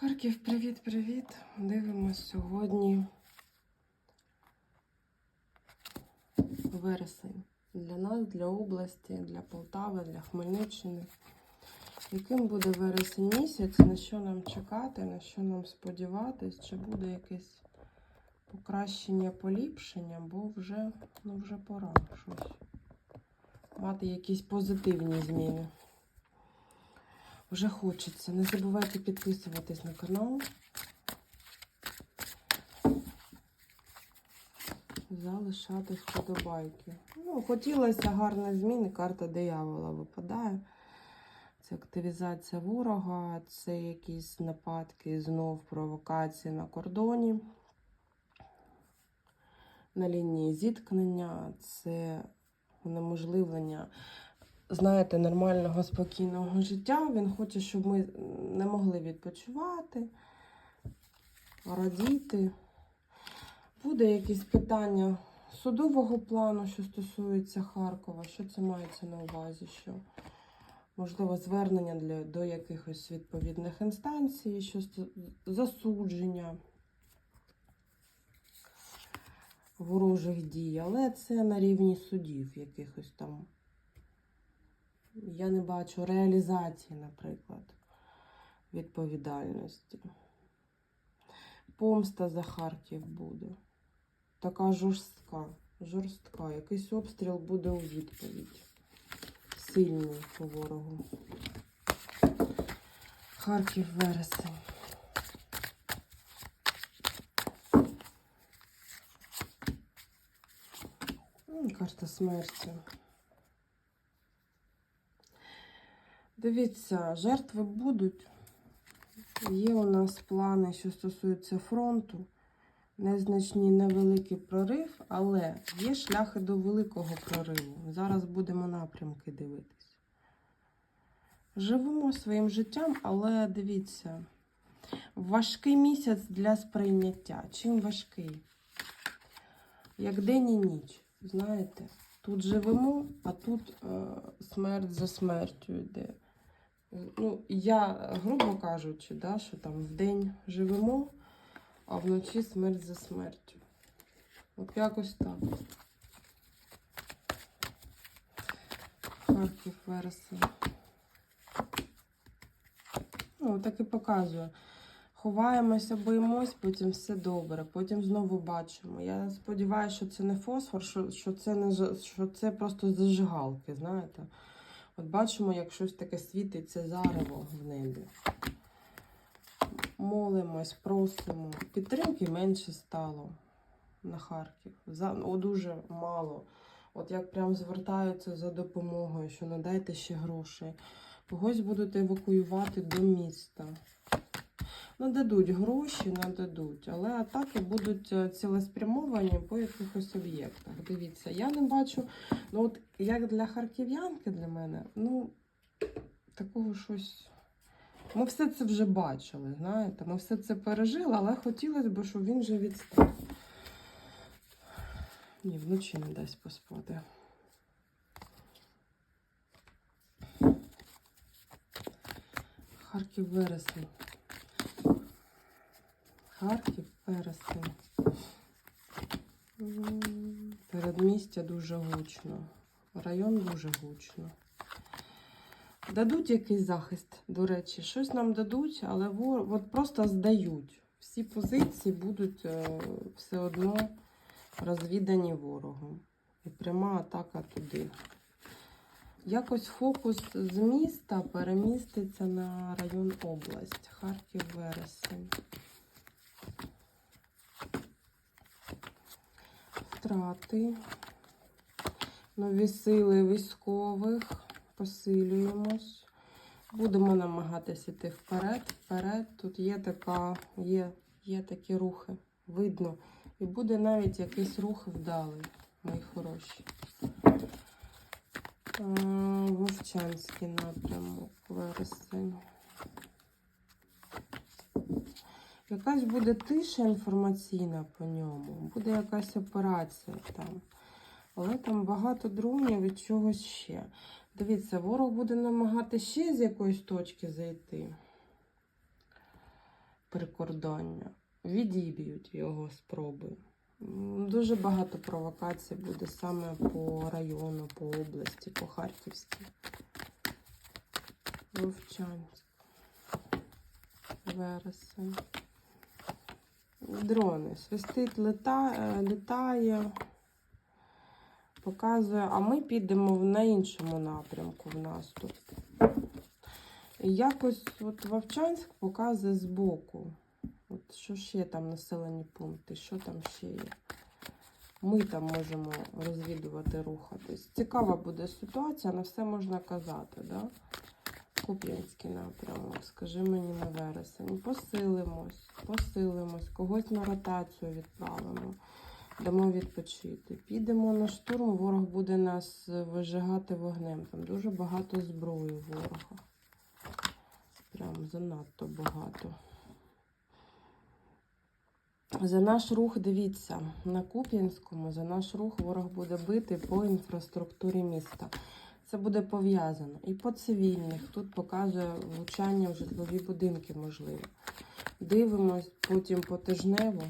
Харків, привіт-привіт! Дивимось сьогодні вересень. Для нас, для області, для Полтави, для Хмельниччини. Яким буде вересень місяць, на що нам чекати, на що нам сподіватись, чи буде якесь покращення, поліпшення, бо вже, ну вже пора щось. Мати якісь позитивні зміни. Вже хочеться. Не забувайте підписуватись на канал. Залишати вподобайки. Ну, хотілося гарної зміни. Карта диявола випадає. Це активізація ворога, це якісь нападки, знов провокації на кордоні, на лінії зіткнення, це унеможливлення знаєте, нормального, спокійного життя. Він хоче, щоб ми не могли відпочивати, радіти. Буде якісь питання судового плану, що стосується Харкова. Що це мається на увазі? Що можливо звернення для, до якихось відповідних інстанцій, що засудження ворожих дій, але це на рівні судів якихось там. Я не бачу реалізації, наприклад, відповідальності. Помста за Харків буде. Така жорстка, жорстка. Якийсь обстріл буде у відповідь. Сильний по ворогу. Харків вересень. Карта смерті. Дивіться, жертви будуть. Є у нас плани, що стосуються фронту. Незначний невеликий прорив, але є шляхи до великого прориву. Зараз будемо напрямки дивитись. Живемо своїм життям, але дивіться, важкий місяць для сприйняття. Чим важкий? Як день і ніч, знаєте? Тут живемо, а тут е, смерть за смертю йде. Ну, я, грубо кажучи, да, що там вдень живемо, а вночі смерть за смертю. От якось так. Харків вересень. Ну, так і показує. Ховаємося, боїмось, потім все добре, потім знову бачимо. Я сподіваюся, що це не фосфор, що, що, це, не, що це просто зажигалки, знаєте. От бачимо, як щось таке світиться зарево в небі. Молимось, просимо. Підтримки менше стало на Харків. За, о, дуже мало. От як прям звертаються за допомогою, що надайте ще грошей. Когось будуть евакуювати до міста. Нададуть гроші, нададуть, але атаки будуть е, цілеспрямовані по якихось об'єктах. Дивіться, я не бачу, ну от як для харків'янки для мене, ну такого щось. Ми все це вже бачили, знаєте, ми все це пережили, але хотілося б, щоб він вже відстав. Ні, вночі не дасть поспати. Харків вересень. Харків вересень. Передмістя дуже гучно. Район дуже гучно. Дадуть якийсь захист, до речі, щось нам дадуть, але от просто здають. Всі позиції будуть е, все одно розвідані ворогом. І пряма атака туди. Якось фокус з міста переміститься на район область. Харків вересень. Втрати. Нові сили військових. Посилюємось. Будемо намагатися йти вперед, вперед. Тут є така, є, є такі рухи. Видно. І буде навіть якийсь рух вдалий, мої хороші. А, Вовчанський напрямок, вересень. Якась буде тиша інформаційна по ньому, буде якась операція там. Але там багато дронів від чогось ще. Дивіться, ворог буде намагати ще з якоїсь точки зайти. прикордоння. Відіб'ють його спроби. Дуже багато провокацій буде саме по району, по області, по Харківській. Вовчанськ. Вересень. Дрони. Свистить, лета, е, літає, показує, а ми підемо на іншому напрямку в наступ. Якось от Вовчанськ показує збоку. От що ще там населені пункти, що там ще є. Ми там можемо розвідувати, рухатись. Цікава буде ситуація, на все можна казати. Да? Куп'янський напрямок, скажи мені на вересень. Посилимось, посилимось, когось на ротацію відправимо, дамо відпочити. Підемо на штурм, ворог буде нас вижигати вогнем. Там дуже багато зброї ворога. Прям занадто багато. За наш рух, дивіться, на Куп'янському за наш рух ворог буде бити по інфраструктурі міста. Це буде пов'язано і по цивільних. Тут показує влучання в житлові будинки, можливо. Дивимось потім по тижневу.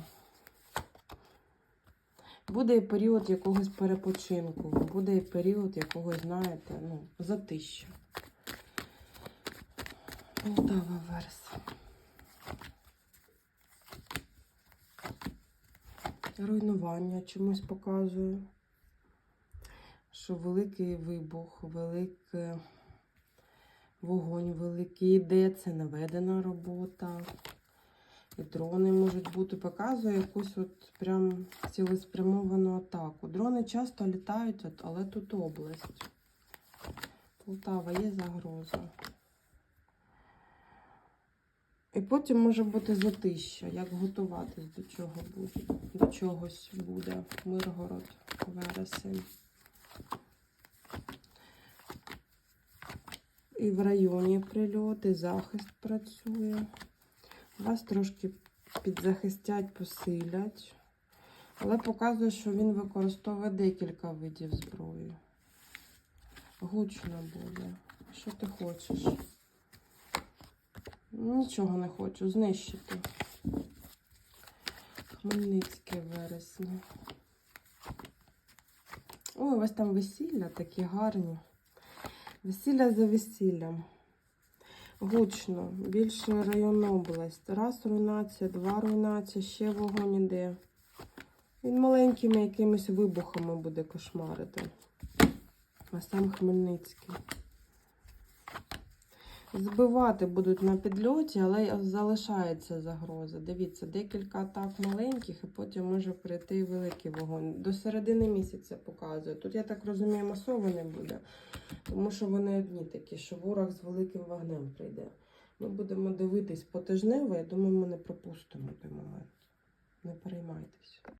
Буде і період якогось перепочинку, буде і період якогось, знаєте, ну, затища. Полтава вересень. Руйнування чомусь показує, що великий вибух, великий вогонь великий йде, це наведена робота. І дрони можуть бути, показує якусь от прям цілеспрямовану атаку. Дрони часто літають, от, але тут область. Полтава є загроза. І потім може бути затища, як готуватись до чого буде. До чогось буде. Миргород, вересень. І в районі прильоти, захист працює. Вас трошки підзахистять, посилять. Але показує, що він використовує декілька видів зброї. Гучно буде. Що ти хочеш? Нічого не хочу, знищити. Хмельницький вересня. Ой, у вас там весілля такі гарні. Весілля за весіллям. Гучно. Більше район область. Раз руйнація, два руйнація, ще вогонь іде. Він маленькими якимись вибухами буде кошмарити. А сам Хмельницький. Збивати будуть на підльоті, але залишається загроза. Дивіться, декілька атак маленьких, і потім може прийти великий вогонь. До середини місяця показує. Тут, я так розумію, масово не буде, тому що вони одні такі, що ворог з великим вогнем прийде. Ми будемо дивитись по тижнево, я думаю, ми не пропустимо той момент. Не переймайтесь.